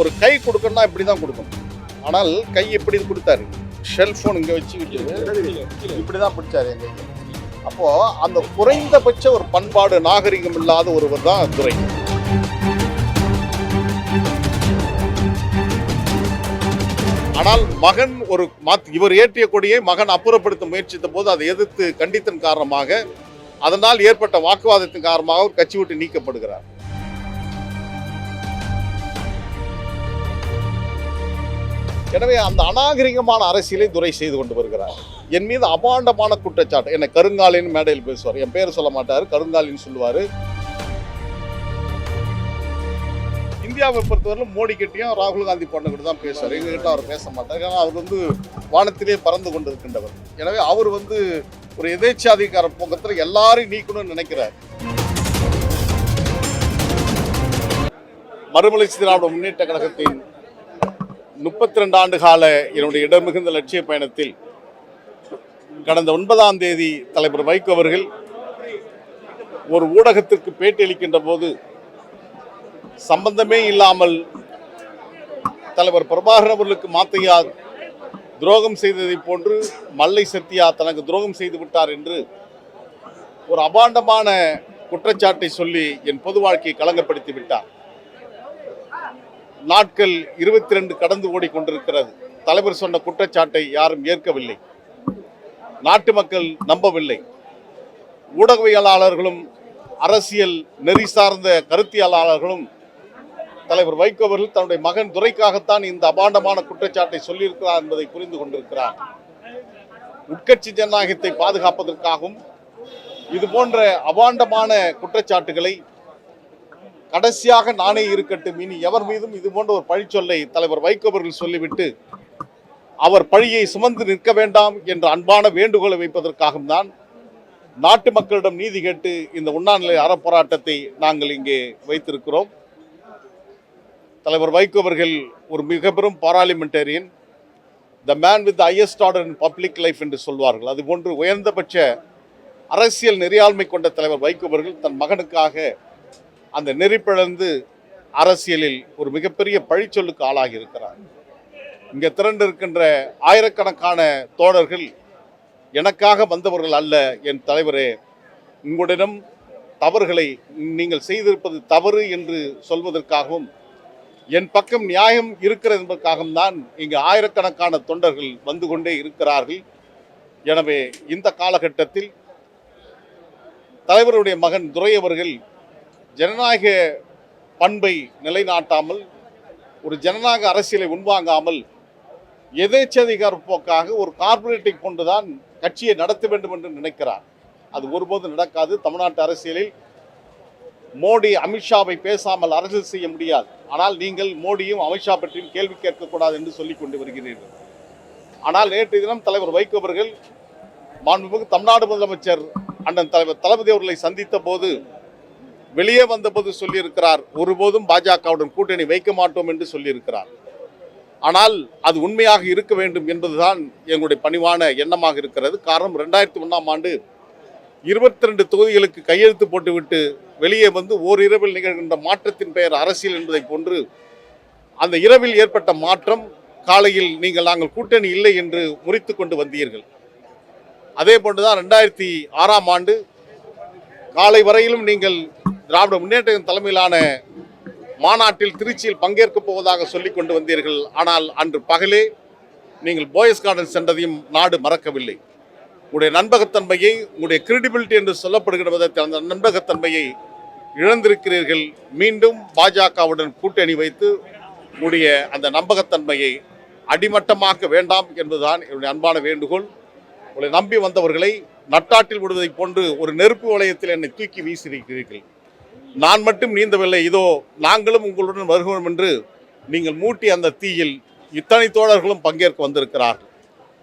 ஒரு கை கொடுக்கணும்னா இப்படி தான் கொடுக்கணும். ஆனால் கை எப்படி கொடுத்தாரு? செல்போன் இங்கே வச்சுக்கிட்டு இப்படி தான் பிடிச்சாரு என் கையை அப்போ அந்த குறைந்தபட்ச ஒரு பண்பாடு நாகரிகம் இல்லாத ஒருவர் தான் துரை ஆனால் மகன் ஒரு மாத் இவர் ஏற்றிய கொடியை மகன் அப்புறப்படுத்த முயற்சித்த போது அதை எதிர்த்து கண்டித்தன் காரணமாக அதனால் ஏற்பட்ட வாக்குவாதத்தின் காரணமாக அவர் கட்சி விட்டு நீக்கப்படுகிறார். எனவே அந்த அநாகரிகமான அரசியலை துறை செய்து கொண்டு வருகிறார். என் மீது அபாண்டமான குற்றச்சாட்டு. என்னை கருங்காலின் மேடையில் பேசுவார். என் பேர் சொல்ல மாட்டார். கருங்காலின்னு சொல்லுவார். இந்தியாவை பொறுத்தவரையிலும் மோடி கிட்டையும் ராகுல் காந்தி பொண்ணுகிட்ட தான் பேசுவார். எங்ககிட்ட அவர் பேச மாட்டார். ஏன்னா அவர் வந்து வானத்திலே பறந்து கொண்டு இருக்கின்றவர் எனவே அவர் வந்து ஒரு எதேச்சாதிகார போக்கத்தில் எல்லாரையும் நீக்கணும்னு நினைக்கிறார். மறுமலர்ச்சி திராவிட முன்னேற்ற கழகத்தின் முப்பத்தி ரெண்டு ஆண்டு கால என்னுடைய இடமிகுந்த லட்சிய பயணத்தில் கடந்த ஒன்பதாம் தேதி தலைவர் வைகோ அவர்கள் ஒரு ஊடகத்திற்கு பேட்டி அளிக்கின்ற போது சம்பந்தமே இல்லாமல் தலைவர் பிரபாகரன் அவர்களுக்கு மாத்தையா துரோகம் செய்ததை போன்று மல்லை சத்தியா தனக்கு துரோகம் செய்து விட்டார் என்று ஒரு அபாண்டமான குற்றச்சாட்டை சொல்லி என் பொது வாழ்க்கையை களங்கப்படுத்தி விட்டார். நாட்கள் இருபத்தி ரெண்டு கடந்து ஓடிக்கொண்டிருக்கிறது. தலைவர் சொன்ன குற்றச்சாட்டை யாரும் ஏற்கவில்லை. நாட்டு மக்கள் நம்பவில்லை. ஊடகவியலாளர்களும் அரசியல் நெறி சார்ந்த கருத்தியலாளர்களும் தலைவர் வைகோ அவர்கள் தன்னுடைய மகன் துரைக்காகத்தான் இந்த அபாண்டமான குற்றச்சாட்டை சொல்லியிருக்கிறார் என்பதை புரிந்து கொண்டிருக்கிறார். உட்கட்சி ஜனநாயகத்தை பாதுகாப்பதற்காகவும் இது போன்ற அபாண்டமான குற்றச்சாட்டுகளை கடைசியாக நானே இருக்கட்டும். இனி எவர் மீதும் இது போன்ற ஒரு பழிச்சொல்லை தலைவர் வைகோ அவர்கள் சொல்லிவிட்டு அவர் பழியை சுமந்து நிற்க வேண்டாம் என்ற அன்பான வேண்டுகோளை வைப்பதற்காகவும் தான் நாட்டு மக்களிடம் நீதி கேட்டு இந்த உண்ணாநிலை அறப்போராட்டத்தை நாங்கள் இங்கே வைத்திருக்கிறோம். தலைவர் வைகோ அவர்கள் ஒரு மிக பெரும் parliamentarian the man with highest order in public life என்று சொல்வார்கள். அதுபோன்று உயர்ந்தபட்ச அரசியல் நெறியாண்மை கொண்ட தலைவர் வைகோ அவர்கள் தன் மகனுக்காக அந்த நெறிப்பிழந்து அரசியலில் ஒரு மிகப்பெரிய பழிச்சொல்லுக்கு ஆளாகி இருக்கிறார். இங்கே திரண்டு இருக்கின்ற ஆயிரக்கணக்கான தோழர்கள் எனக்காக வந்தவர்கள் அல்ல என் தலைவரே. உங்களிடம் தவறுகளை நீங்கள் செய்திருப்பது தவறு என்று சொல்வதற்காகவும் என் பக்கம் நியாயம் இருக்கிறது என்பதற்காகவும் தான் இங்கு ஆயிரக்கணக்கான தொண்டர்கள் வந்து கொண்டே இருக்கிறார்கள். எனவே இந்த காலகட்டத்தில் தலைவருடைய மகன் துரை அவர்கள் ஜனநாயக பண்பை நிலைநாட்டாமல் ஒரு ஜனநாயக அரசியலை உள்வாங்காமல் எதேச்சதிகார போக்காக ஒரு கார்பரேட்டை கொண்டுதான் கட்சியை நடத்த வேண்டும் என்று நினைக்கிறார். அது ஒருபோதும் நடக்காது. தமிழ்நாட்டு அரசியலில் மோடி அமித்ஷாவை பேசாமல் அரசியல் செய்ய முடியாது. ஆனால் நீங்கள் மோடியும் அமித்ஷா பற்றியும் கேள்வி கேட்கக்கூடாது என்று சொல்லிக் கொண்டு வருகிறீர்கள். ஆனால் நேற்று தினம் தலைவர் வைகோ அவர்கள் மாண்புமிகு தமிழ்நாடு முதலமைச்சர் அண்ணன் தலைவர் தளபதி அவர்களை சந்தித்த போது வெளியே வந்தபோது சொல்லியிருக்கிறார் ஒருபோதும் பாஜகவுடன் கூட்டணி வைக்க மாட்டோம் என்று சொல்லியிருக்கிறார். ஆனால் அது உண்மையாக இருக்க வேண்டும் என்பதுதான் எங்களுடைய பணிவான எண்ணமாக இருக்கிறது. காரணம் ரெண்டாயிரத்தி ஒன்றாம் ஆண்டு இருபத்தி ரெண்டு தொகுதிகளுக்கு கையெழுத்து போட்டுவிட்டு வெளியே வந்து ஓரிரவில் நிகழ்கின்ற மாற்றத்தின் பெயர் அரசியல் என்பதை போன்று அந்த இரவில் ஏற்பட்ட மாற்றம் காலையில் நீங்கள் நாங்கள் கூட்டணி இல்லை என்று முறித்து கொண்டு வந்தீர்கள். அதே போன்றுதான் ரெண்டாயிரத்தி ஆறாம் ஆண்டு காலை வரையிலும் நீங்கள் திராவிட முன்னேற்ற தலைமையிலான மாநாட்டில் திருச்சியில் பங்கேற்கப் போவதாக சொல்லி கொண்டு வந்தீர்கள். ஆனால் அன்று பகலே நீங்கள் போயஸ் கார்டன் சென்றதையும் நாடு மறக்கவில்லை. உங்களுடைய நண்பகத்தன்மையை உங்களுடைய கிரெடிபிலிட்டி என்று சொல்லப்படுகிற விதத்தில் அந்த நண்பகத்தன்மையை இழந்திருக்கிறீர்கள். மீண்டும் பாஜகவுடன் கூட்டணி வைத்து உங்களுடைய அந்த நம்பகத்தன்மையை அடிமட்டமாக்க வேண்டாம் என்பதுதான் என்னுடைய அன்பான வேண்டுகோள். உங்களை நம்பி வந்தவர்களை நட்டாட்டில் விடுவதைப் போன்று ஒரு நெருப்பு வளையத்தில் என்னை தூக்கி வீசியிருக்கிறீர்கள். நான் மட்டும் நீந்தவில்லை இதோ நாங்களும் உங்களுடன் வருகிறோம் என்று நீங்கள் மூட்டி அந்த தீயில் இத்தனை தோழர்களும் பங்கேற்க வந்திருக்கிறார்கள்.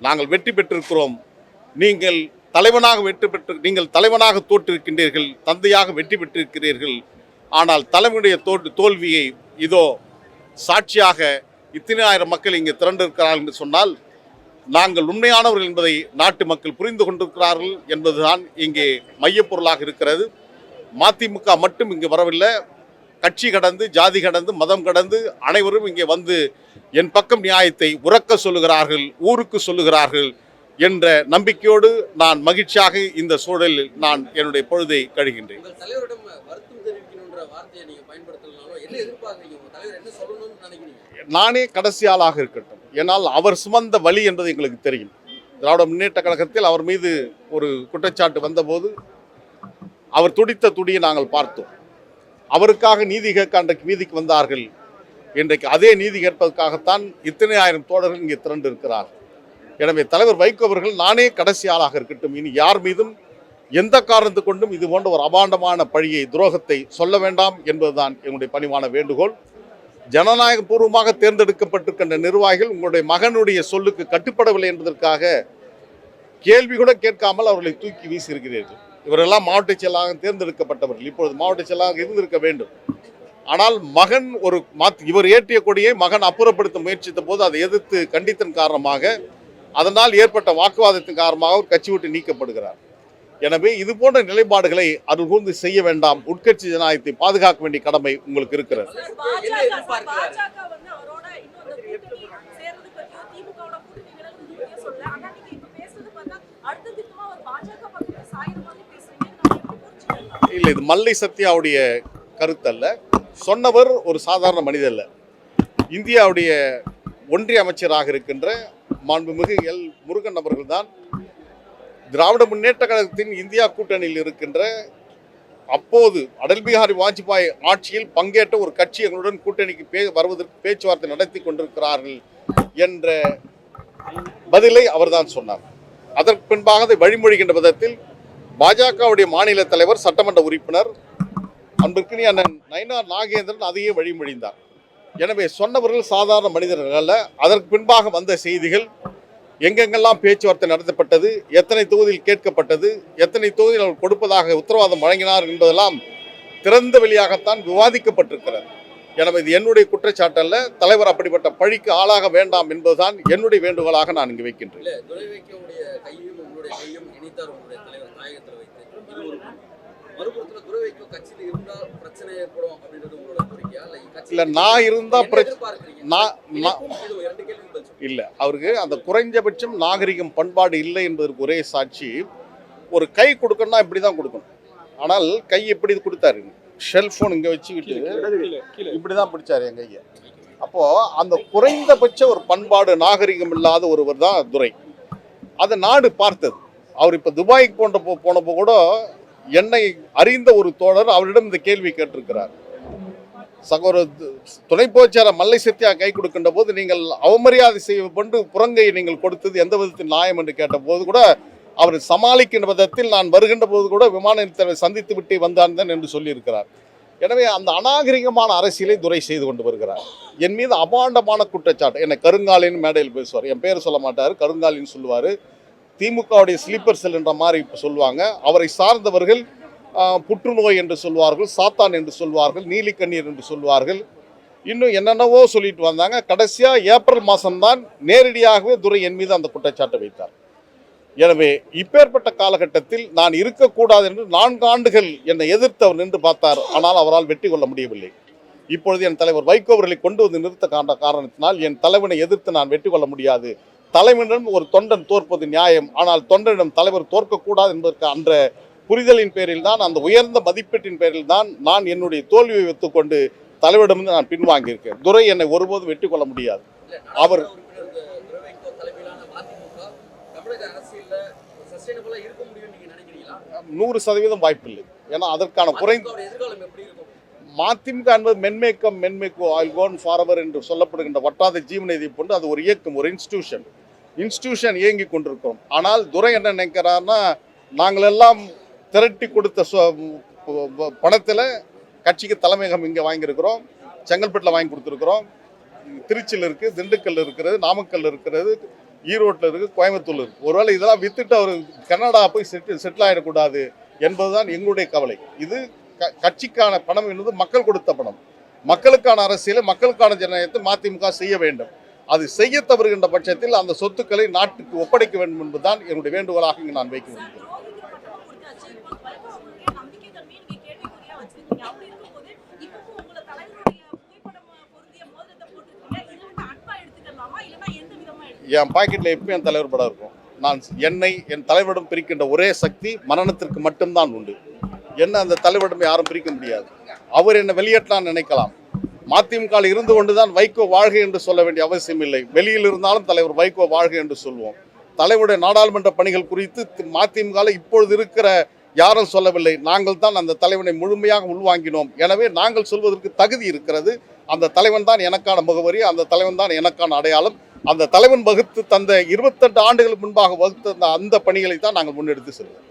நாங்கள் வெற்றி பெற்றிருக்கிறோம். நீங்கள் தலைவனாக வெற்றி பெற்று நீங்கள் தலைவனாக தோற்றிருக்கின்றீர்கள் தந்தையாக வெற்றி பெற்றிருக்கிறீர்கள். ஆனால் தலைவனுடைய தோற்று தோல்வியை இதோ சாட்சியாக இத்தனை ஆயிரம் மக்கள் இங்கே திரண்டிருக்கிறார்கள் என்று சொன்னால் நாங்கள் உண்மையானவர்கள் என்பதை நாட்டு மக்கள் புரிந்து கொண்டிருக்கிறார்கள் என்பதுதான் இங்கே மையப்பொருளாக இருக்கிறது. மதிமுக மட்டும் இங்கு வரவில்லை. கட்சி கடந்து ஜாதி கடந்து மதம் கடந்து அனைவரும் இங்கே வந்து என் பக்கம் நியாயத்தை உறக்க சொல்லுகிறார்கள் ஊருக்கு சொல்லுகிறார்கள் என்ற நம்பிக்கையோடு நான் மகிழ்ச்சியாக இந்த சூழலில் நான் என்னுடைய பொழுதை கழிகின்றேன். நானே கடைசி ஆளாக இருக்கட்டும். ஏனால் அவர் சுமந்த வழி என்பது எங்களுக்கு தெரியும். திராவிட முன்னேற்ற கழகத்தில் அவர் மீது ஒரு குற்றச்சாட்டு வந்தபோது அவர் துடித்த துடியை நாங்கள் பார்த்தோம். அவருக்காக நீதி கேட்க அன்றைக்கு வீதிக்கு வந்தார்கள். இன்றைக்கு அதே நீதி கேட்பதற்காகத்தான் இத்தனை ஆயிரம் தோழர்கள் இங்கே திரண்டு இருக்கிறார் எனவே தலைவர் வைகோ அவர்கள் நானே கடைசி ஆளாக இருக்கட்டும். இனி யார் மீதும் எந்த காரணத்து கொண்டும் இது போன்ற ஒரு அபாண்டமான பழியை துரோகத்தை சொல்ல வேண்டாம் என்பதுதான் என்னுடைய பணிவான வேண்டுகோள். ஜனநாயக பூர்வமாக தேர்ந்தெடுக்கப்பட்டிருக்கின்ற நிர்வாகிகள் உங்களுடைய மகனுடைய சொல்லுக்கு கட்டுப்படவில்லை என்பதற்காக கேள்வி கூட கேட்காமல் அவர்களை தூக்கி வீசியிருக்கிறீர்கள். இவரெல்லாம் மாவட்ட செயலாளராக தேர்ந்தெடுக்கப்பட்டவர்கள். இப்பொழுது மாவட்ட செயலாளராக இருந்திருக்க வேண்டும். ஆனால் மகன் ஒரு மாத் இவர் ஏற்றிய கொடியை மகன் அப்புறப்படுத்த முயற்சித்த போது அதை எதிர்த்து கண்டித்தன் காரணமாக அதனால் ஏற்பட்ட வாக்குவாதத்தின் காரணமாக அவர் கட்சி விட்டு நீக்கப்படுகிறார். எனவே இது போன்ற நிலைப்பாடுகளை அது கூர்ந்து செய்ய வேண்டாம். உட்கட்சி ஜனநாயகத்தை பாதுகாக்க வேண்டிய கடமை உங்களுக்கு இருக்கிறது. இல்லை இது மல்லை சத்யாவுடைய கருத்தல்ல. சொன்னவர் ஒரு சாதாரண மனிதர் அல்ல இந்தியாவுடைய ஒன்றிய அமைச்சராக இருக்கின்ற மாண்புமிகு எல். முருகன் அவர்கள்தான் திராவிட முன்னேற்ற கழகத்தின் இந்தியா கூட்டணியில் இருக்கின்ற அப்போது அடல் பிஹாரி வாஜ்பாய் ஆட்சியில் பங்கேற்ற ஒரு கட்சி எங்களுடன் கூட்டணிக்கு பே வருவதற்கு பேச்சுவார்த்தை நடத்தி கொண்டிருக்கிறார்கள் என்ற பதிலை அவர்தான் சொன்னார். அதற்கு பின்பாக அதை வழிமொழிகின்ற விதத்தில் பாஜகவுடைய மாநில தலைவர் சட்டமன்ற உறுப்பினர் அன்பிற்கினி அண்ணன் நயனார் நாகேந்திரன் அதையே வழிமொழிந்தார். எனவே சொன்னவர்கள் சாதாரண மனிதர்கள் அல்ல. அதற்கு பின்பாக வந்த செய்திகள் எங்கெங்கெல்லாம் பேச்சுவார்த்தை நடத்தப்பட்டது எத்தனை தொகுதியில் கேட்கப்பட்டது எத்தனை தொகுதியில் அவர் கொடுப்பதாக உத்தரவாதம் வழங்கினார் என்பதெல்லாம் திறந்த வெளியாகத்தான் விவாதிக்கப்பட்டிருக்கிறது. எனவே இது என்னுடைய குற்றச்சாட்டு அல்ல தலைவர் அப்படிப்பட்ட பழிக்கு ஆளாக வேண்டாம் என்பதுதான் என்னுடைய வேண்டுகோளாக நான் இங்கு வைக்கின்றேன். இல்ல நான் இருந்தா. இல்லை அவருக்கு அந்த குறைஞ்சபட்சம் நாகரிகம் பண்பாடு இல்லை என்பதற்கு ஒரே சாட்சி ஒரு கை கொடுக்கணும்னா இப்படி தான் கொடுக்கணும். ஆனால் கை எப்படி கொடுத்தாரு? செல்போன் இங்கே வச்சுக்கிட்டு இப்படி தான் பிடிச்சாரு என் கையை அப்போ அந்த குறைந்தபட்ச ஒரு பண்பாடு நாகரிகம் இல்லாத ஒருவர் தான் துரை. அதை நாடு பார்த்தது. அவர் இப்போ துபாய்க்கு போன்ற போ போனப்போ கூட என்னை அறிந்த ஒரு தோழர் அவரிடம் இந்த கேள்வி கேட்டிருக்கிறார். சகோதர துணை பொதுச்செயலர் மல்லை சத்யா கை கொடுக்கின்ற போது நீங்கள் அவமரியாதை செய்ய கொண்டு புறங்கையை நீங்கள் கொடுத்தது எந்த விதத்தில் நியாயம் என்று கேட்டபோது கூட அவர் சமாளிக்கின்ற விதத்தில் நான் வருகின்ற போது கூட விமான நிலையத்தை சந்தித்து விட்டு வந்தார்ந்தேன் என்று சொல்லியிருக்கிறார். எனவே அந்த அநாகரிகமான அரசியலை துரை செய்து கொண்டு வருகிறார். என் மீது அபாண்டமான குற்றச்சாட்டு. என்னை கருங்காலின் மேடையில் பேசுவார். என் பேர் சொல்ல மாட்டார் கருங்காலின்னு சொல்லுவார். திமுகவுடைய ஸ்லீப்பர் செல் என்ற மாதிரி இப்போ சொல்லுவாங்க. அவரை சார்ந்தவர்கள் புற்றுநோய் என்று சொல்வார்கள் சாத்தான் என்று சொல்வார்கள் நீலிக்கண்ணீர் என்று சொல்வார்கள். இன்னும் என்னென்னவோ சொல்லிட்டு வந்தாங்க. கடைசியாக ஏப்ரல் மாதம்தான் நேரடியாகவே துரை என் மீது அந்த குற்றச்சாட்டை வைத்தார். எனவே இப்பேற்பட்ட காலகட்டத்தில் நான் இருக்கக்கூடாது என்று நான்கு ஆண்டுகள் என்னை எதிர்த்தவர் நின்று பார்த்தார். ஆனால் அவரால் வெற்றி கொள்ள முடியவில்லை. இப்பொழுது என் தலைவர் வைகோ அவர்களை கொண்டு வந்து நிறுத்த காண்ட காரணத்தினால் என் தலைவனை எதிர்த்து நான் வெற்றி கொள்ள முடியாது. தலைவனிடம் ஒரு தொண்டன் தோற்பது நியாயம். ஆனால் தொண்டனிடம் தலைவர் தோற்கக்கூடாது என்பதற்கு அன்ற புரிதலின் பேரில் தான் அந்த உயர்ந்த மதிப்பீட்டின் பேரில் தான் நான் என்னுடைய தோல்வியை வைத்துக்கொண்டு தலைவரிடமிருந்து நான் பின்வாங்கியிருக்கேன். துரை என்னை ஒருபோதும் வெற்றி கொள்ள முடியாது. அவர்- நாடாளுமன்ற உறுப்பினர் து- துரைவைக்கோ தலைமையிலான மதிமுக தமிழக அரசியல்ல சஸ்டைனபிளா இருக்க முடியும்னு நீங்க நினைக்கிறீங்களா? நூறு சதவீதம் வாய்ப்பில்லை. ஏன்னா அதற்கான குறைந்த எதிர்காலம் எப்படி இருக்கும்? மதிமுக என்பது மென்மேக்கம் மென்மேக்கோ ஆல் கோன் ஃபார்வர் என்று சொல்லப்படுகின்ற வட்டாத ஜீவநீதி போன்று அது ஒரு இயக்கம் ஒரு இன்ஸ்டிடியூஷன் இன்ஸ்டிடியூஷன் இயங்கி கொண்டிருக்கிறோம். ஆனால் துரை என்ன நினைக்கிறார்னா நாங்கள் எல்லாம் திரட்டி கொடுத்த பணத்தில் கட்சிக்கு தலைமையகம் இங்கே வாங்கியிருக்கிறோம். செங்கல்பட்டில் வாங்கி கொடுத்துருக்குறோம். திருச்சியில் இருக்குது திண்டுக்கல் இருக்கிறது நாமக்கல் இருக்கிறது ஈரோட்டில் இருக்குது கோயம்புத்தூர் இருக்குது ஒருவேளை இதெல்லாம் வித்துட்டு அவர் கனடா போய் செட்டில் செட்டில் ஆகிடக்கூடாது என்பதுதான் எங்களுடைய கவலை. இது க- கட்சிக்கான பணம் என்பது மக்கள் கொடுத்த பணம். மக்களுக்கான அரசியலை மக்களுக்கான ஜனநாயகத்தை மதிமுக செய்ய வேண்டும். அது செய்ய தவறுகின்ற பட்சத்தில் அந்த சொத்துக்களை நாட்டுக்கு ஒப்படைக்க வேண்டும் என்பதுதான் என்னுடைய வேண்டுகோளாக இங்கு நான் வைக்க விரும்புகிறேன் என் பாக்கெட்டில் எப்பயும் என் தலைவர் படம் இருக்கும். நான் என்னை என் தலைவரிடம் பிரிக்கின்ற ஒரே சக்தி மரணத்திற்கு மட்டும்தான் உண்டு. என்ன அந்த தலைவரிடம் யாரும் பிரிக்க முடியாது. அவர் என்னை வெளியேற்றலாம் நினைக்கலாம். மதிமுக இருந்து கொண்டுதான் வைகோ வாழ்க என்று சொல்ல வேண்டிய அவசியம் இல்லை. வெளியில் இருந்தாலும் தலைவர் வைகோ வாழ்க என்று சொல்வோம். தலைவருடைய நாடாளுமன்ற பணிகள் குறித்து மதிமுக இப்பொழுது இருக்கிற யாரும் சொல்லவில்லை. நாங்கள் தான் அந்த தலைவனை முழுமையாக உள்வாங்கினோம். எனவே நாங்கள் சொல்வதற்கு தகுதி இருக்கிறது. அந்த தலைவன் தான் எனக்கான முகவரி அந்த தலைவன் தான் எனக்கான அடையாளம். அந்த தலைவன் வகுத்து தந்த இருபத்தெட்டு ஆண்டுகளுக்கு முன்பாக வகுத்து தந்த அந்த பணிகளை தான் நாங்கள் முன்னெடுத்து செல்வோம்.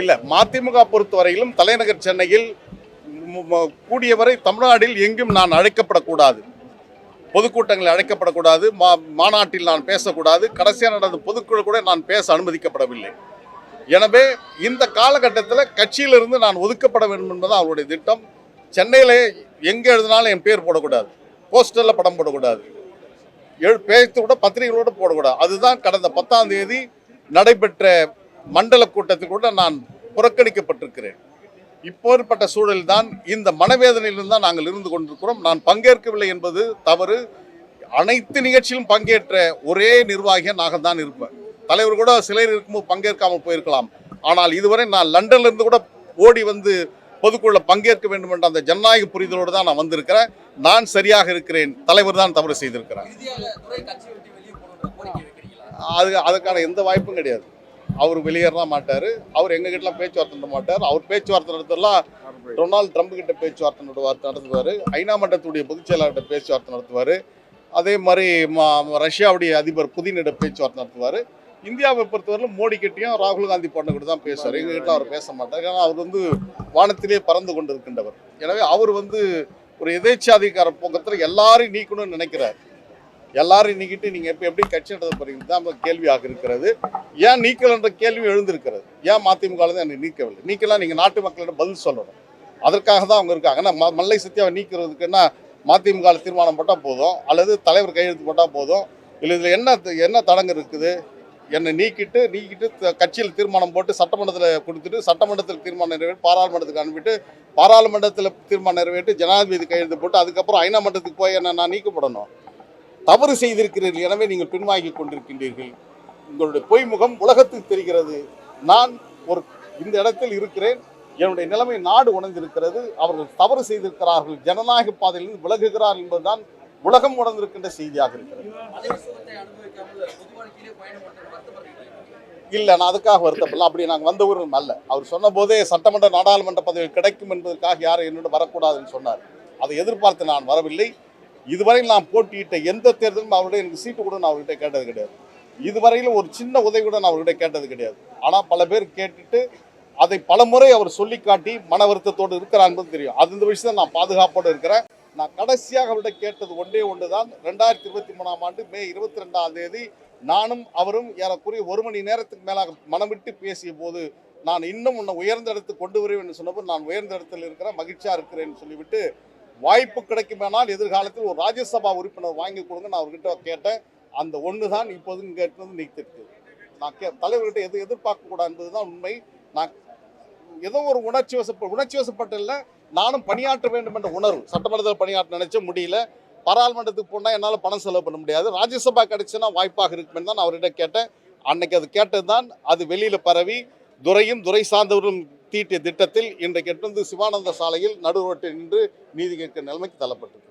இல்லை மதிமுக பொறுத்தவரையிலும் தலைநகர் சென்னையில் கூடியவரை தமிழ்நாட்டில் எங்கும் நான் அழைக்கப்படக்கூடாது. பொதுக்கூட்டங்களில் அழைக்கப்படக்கூடாது. மா மாநாட்டில் நான் பேசக்கூடாது. கடைசியாக நடந்த பொதுக்குழு கூட நான் பேச அனுமதிக்கப்படவில்லை. எனவே இந்த காலகட்டத்தில் கட்சியிலிருந்து நான் ஒதுக்கப்பட வேண்டும் என்பது அவருடைய திட்டம். சென்னையில் எங்கே எழுதினாலும் என் பேர் போடக்கூடாது. போஸ்டரில் படம் போடக்கூடாது. எழு பேச்சு கூட போடக்கூடாது. அதுதான் கடந்த பத்தாம் தேதி நடைபெற்ற மண்டல கூட்டத்தில் கூட நான் புறக்கணிக்கப்பட்டிருக்கிறேன். இப்போற்பட்ட சூழலில் தான் இந்த மனவேதனையிலிருந்து தான் நாங்கள் இருந்து கொண்டிருக்கிறோம். நான் பங்கேற்கவில்லை என்பது தவறு. அனைத்து நிகழ்ச்சியிலும் பங்கேற்ற ஒரே நிர்வாகியாக நாங்கள் தான் இருப்பேன். தலைவர் கூட சிலர் இருக்கும்போது பங்கேற்காமல் போயிருக்கலாம். ஆனால் இதுவரை நான் லண்டன்லேருந்து கூட ஓடி வந்து பொதுக்குழுல பங்கேற்க வேண்டும் என்ற அந்த ஜனநாயக புரிதலோடு தான் நான் வந்திருக்கிறேன். நான் சரியாக இருக்கிறேன். தலைவர் தான் தவறு செய்திருக்கிறார். வைக்கிறீங்களா? அது அதுக்கான எந்த வாய்ப்பும் கிடையாது. அவர் வெளியேறலாம் மாட்டார். அவர் எங்க கிட்டலாம் பேச்சுவார்த்தை நடத்த மாட்டார். அவர் பேச்சுவார்த்தை நடத்தலாம் டொனால்ட் ட்ரம்ப் கிட்ட பேச்சுவார்த்தை நடத்துவார் நடத்துவார். ஐநா மன்றத்துடைய பொதுச் செயலாளர்கிட்ட பேச்சுவார்த்தை நடத்துவார். அதே மாதிரி ரஷ்யாவுடைய அதிபர் புதினிட பேச்சுவார்த்தை நடத்துவார். இந்தியாவை பொறுத்தவரையிலும் மோடி கிட்டையும் ராகுல் காந்தி போன்றவங்க தான் பேசுவார். எங்ககிட்ட அவர் பேச மாட்டார். ஏன்னா அவர் வந்து வானத்திலே பறந்து கொண்டு இருக்கின்றவர் எனவே அவர் வந்து ஒரு எதேச்சாதிகார போக்கத்தில் எல்லாரையும் நீக்கணும்னு நினைக்கிறார். எல்லாரையும் நீக்கிட்டு நீங்கள் எப்ப எப்படி கட்சி நடத்த போறீங்க தான் நம்ம கேள்வியாக இருக்கிறது. ஏன் நீக்கலன்ற என்ற கேள்வி எழுந்திருக்கிறது? ஏன் மதிமுக தான் என்னை நீக்கவில்லை? நீக்கலாம் நீங்கள் நாட்டு மக்களிடம் பதில் சொல்லணும். அதற்காக தான் அவங்க இருக்காங்க. ஆனால் ம- மல்லை சத்யாவை நீக்கிறதுக்குன்னா மதிமுக தீர்மானம் போட்டால் போதும்? அல்லது தலைவர் கையெழுத்து போட்டால் போதும்? இல்லை இதில் என்ன என்ன தடங்கு இருக்குது? என்னை நீக்கிட்டு நீக்கிட்டு த- கட்சியில் தீர்மானம் போட்டு சட்டமன்றத்தில் கொடுத்துட்டு சட்டமன்றத்தில் தீர்மானம் நிறைவேற்றி பாராளுமன்றத்துக்கு அனுப்பிட்டு பாராளுமன்றத்தில் தீர்மானம் நிறைவேற்றி ஜனாதிபதி கையெழுத்து போட்டு அதுக்கப்புறம் ஐநா மன்றத்துக்கு போய் என்ன நான் நீக்கப்படணும். தவறு செய்திருக்கிறீர்கள். எனவே நீங்கள் பின்வாங்கி கொண்டிருக்கின்றீர்கள். உங்களுடைய பொய்முகம் உலகத்துக்கு தெரிகிறது. நான் ஒரு இந்த இடத்தில் இருக்கிறேன். என்னுடைய நிலைமை நாடு உணர்ந்திருக்கிறது. அவர்கள் தவறு செய்திருக்கிறார்கள். ஜனநாயக பாதையிலிருந்து விலகுகிறார் என்பதுதான் உலகம் உணர்ந்திருக்கின்ற செய்தியாக இருக்கிறது. இல்லை நான் அதுக்காக வருத்தப்படல. அப்படி நாங்கள் வந்தவரும் அல்ல. அவர் சொன்ன போதே சட்டமன்ற நாடாளுமன்ற பதவி கிடைக்கும் என்பதற்காக யாரும் என்னோட வரக்கூடாதுன்னு சொன்னார். அதை எதிர்பார்த்து நான் வரவில்லை. இதுவரையில் நான் போட்டியிட்ட எந்த தேர்தலும் அவருடைய எனக்கு சீட்டு கூட நான் அவர்கிட்ட கேட்டது கிடையாது. இதுவரையிலும் ஒரு சின்ன உதவி கூட நான் அவர்கிட்ட கேட்டது கிடையாது. ஆனால் பல பேர் கேட்டுட்டு அதை பலமுறை அவர் சொல்லி காட்டி மன வருத்தத்தோடு இருக்கிறார் என்பது தெரியும். அது இந்த விஷயத்தை நான் பாதுகாப்போடு இருக்கிறேன். நான் கடைசியாக அவர்கிட்ட கேட்டது ஒன்றே ஒன்று தான் ரெண்டாயிரத்தி இருபத்தி மூணாம் ஆண்டு மே இருபத்தி ரெண்டாம் தேதி நானும் அவரும் ஏறக்குறைய ஒரு மணி நேரத்துக்கு மேலாக மனமிட்டு பேசிய போது நான் இன்னும் உன்னை உயர்ந்த இடத்துக்கு கொண்டு வருவேன் என்று சொன்னபோது நான் உயர்ந்த இடத்தில் இருக்கிறேன் மகிழ்ச்சியாக இருக்கிறேன்னு சொல்லிவிட்டு வாய்ப்பு கிடைக்குமானால் எதிர்காலத்தில் ஒரு ராஜ்யசபா உறுப்பினர் வாங்கி கொடுங்க நான் அவர்கிட்ட கேட்டேன். அந்த ஒன்று தான் இப்போது இங்கே இருக்கிறது நீக்கிருக்கு நான் கே தலைவர்கிட்ட எது எதிர்பார்க்கக்கூடாது என்பது தான் உண்மை. நான் ஏதோ ஒரு உணர்ச்சி வசப்ப உணர்ச்சி வசப்பட்டு இல்லை நானும் பணியாற்ற வேண்டும் என்ற உணர்வு சட்டமன்றத்தில் பணியாற்ற நினைச்ச முடியல. பாராளுமன்றத்துக்கு போனால் என்னால் பணம் செலவு பண்ண முடியாது. ராஜ்யசபா கிடைச்சுன்னா வாய்ப்பாக இருக்குமென்னு தான் நான் அவர்கிட்ட கேட்டேன். அன்னைக்கு அது கேட்டது தான் அது வெளியில் பரவி துறையும் துறை சார்ந்தவர்களும் தீட்டிய திட்டத்தில் இன்றைக்கு எட்டு சிவானந்த சாலையில் நடுரோட்டில் நின்று நீதி கேட்கிற நிலைமைக்கு தள்ளப்பட்டது